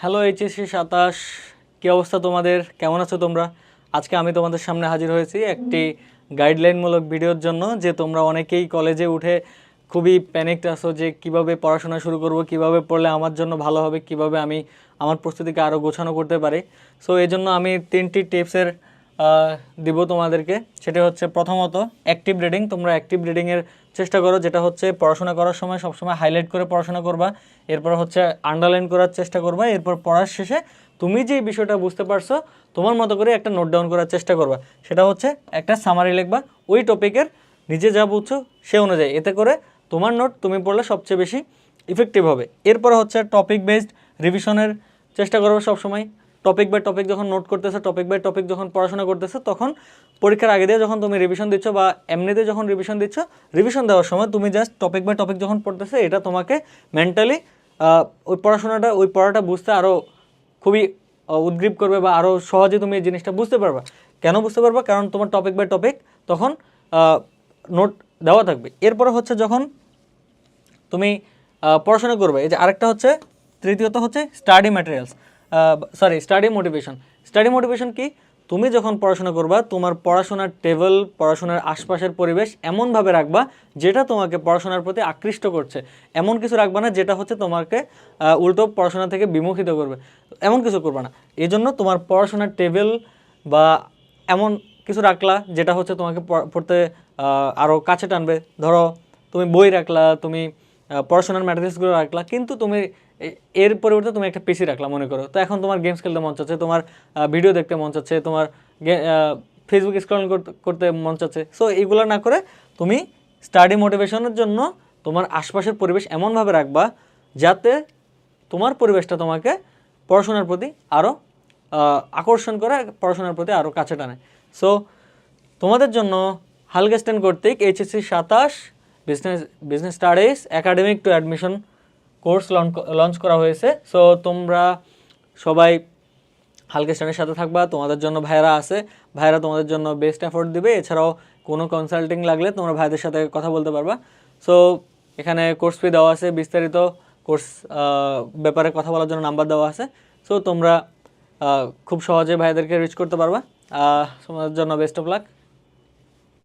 Hello HSC সাতাশ। কী অবস্থা তোমাদের? কেমন আছো তোমরা? আজকে আমি তোমাদের সামনে হাজির হয়েছি একটি গাইডলাইনমূলক ভিডিওর জন্য, যে তোমরা অনেকেই কলেজে উঠে খুবই প্যানিকড আসো যে কীভাবে পড়াশোনা শুরু করব, কীভাবে পড়লে আমার জন্য ভালো হবে, কীভাবে আমি আমার প্রস্তুতিকে আরও গোছানো করতে পারি। সো এই জন্য আমি তিনটি টিপসের দিব তোমাদেরকে। সেটা হচ্ছে প্রথমত অ্যাক্টিভ রিডিং তোমরা অ্যাক্টিভ রিডিংয়ের চেষ্টা করো, যেটা হচ্ছে পড়াশোনা করার সময় সবসময় হাইলাইট করে পড়াশোনা করবা, এরপর হচ্ছে আন্ডারলাইন করার চেষ্টা করবা, এরপর পড়ার শেষে তুমি যে বিষয়টা বুঝতে পারছ, তোমার মতো করে একটা নোট ডাউন করার চেষ্টা করবা। সেটা হচ্ছে একটা সামারি লিখবা, ওই টপিকের নিজে যা বুঝছ সে অনুযায়ী। এতে করে তোমার নোট তুমি পড়লে সবচেয়ে বেশি ইফেক্টিভ হবে। এরপর হচ্ছে টপিক বেসড রিভিশনের চেষ্টা করবে সবসময়। টপিক বাই টপিক যখন নোট করতেছে টপিক বাই টপিক যখন পড়াশোনা করতেছে, তখন পরীক্ষার আগে দিয়ে যখন তুমি রিভিশন দিচ্ছ বা এমনিতে যখন রিভিশন দিচ্ছ রিভিশন দেওয়ার সময় তুমি জাস্ট টপিক বাই টপিক যখন পড়তেছে, এটা তোমাকে মেন্টালি ওই পড়াশোনাটা, ওই পড়াটা বুঝতে আরও খুবই উদ্গ্রীব করবে বা আরও সহজে তুমি এই জিনিসটা বুঝতে পারবা। কেন বুঝতে পারবা? কারণ তোমার টপিক বাই টপিক তখন নোট দেওয়া থাকবে। এরপরে হচ্ছে যখন তুমি পড়াশোনা করবে, এই যে আরেকটা হচ্ছে, তৃতীয়ত হচ্ছে study materials sorry study motivation study motivation কি? তুমি যখন পড়াশোনা করবা, তোমার পড়াশোনার টেবিল পড়াশোনার আশপাশের পরিবেশ এমনভাবে রাখবা, যেটা তোমাকে পড়াশোনার প্রতি আকৃষ্ট করছে। এমন কিছু রাখবা না, যেটা হচ্ছে তোমাকে উল্টো পড়াশোনা থেকে বিমুখিত করবে। এমন কিছু করবা না। এই জন্য তোমার পড়াশোনার টেবিল বা এমন কিছু রাখলা, যেটা হচ্ছে তোমাকে পড়- পড়তে আরও কাছে টানবে। ধরো, তুমি বই রাখলা, তুমি পড়াশোনার ম্যাটেরিয়ালসগুলো রাখলা, কিন্তু তুমি এর পরিবর্তে তুমি একটা পিসি রাখলা, মনে করো। তো এখন তোমার গেমস খেলতে মন চাচ্ছে, তোমার ভিডিও দেখতে মন চাচ্ছে, তোমার ফেসবুক স্ক্রল করতে মন চাচ্ছে। সো এইগুলো না করে তুমি স্টাডি মোটিভেশনের জন্য তোমার আশপাশের পরিবেশ এমনভাবে রাখবা যাতে তোমার পরিবেশটা তোমাকে পড়াশোনার প্রতি আরও আকর্ষণ করে, পড়াশোনার প্রতি আরও কাছে টানে। সো তোমাদের জন্য হালকা স্ট্যান্ড কর্তৃক এইচএসসি সাতাশ business business studies academic to admission course launch করা হয়েছে। সো তোমরা সবাই হালকেস্টানের সাথে থাকবা, তোমাদের জন্য ভাইরা আছে। ভাইরা তোমাদের জন্য বেস্ট এফোর্ট দিবে। এছাড়াও কোনো কনসাল্টিং লাগলে তোমরা ভাইদের সাথে কথা বলতে পারবা। সো এখানে কোর্স ফি দেওয়া আছে বিস্তারিত। কোর্স ব্যাপারে কথা বলার জন্য নাম্বার দেওয়া আছে। সো তোমরা খুব সহজে ভাইদেরকে রিচ করতে পারবা। তোমাদের জন্য বেস্ট অফ লাক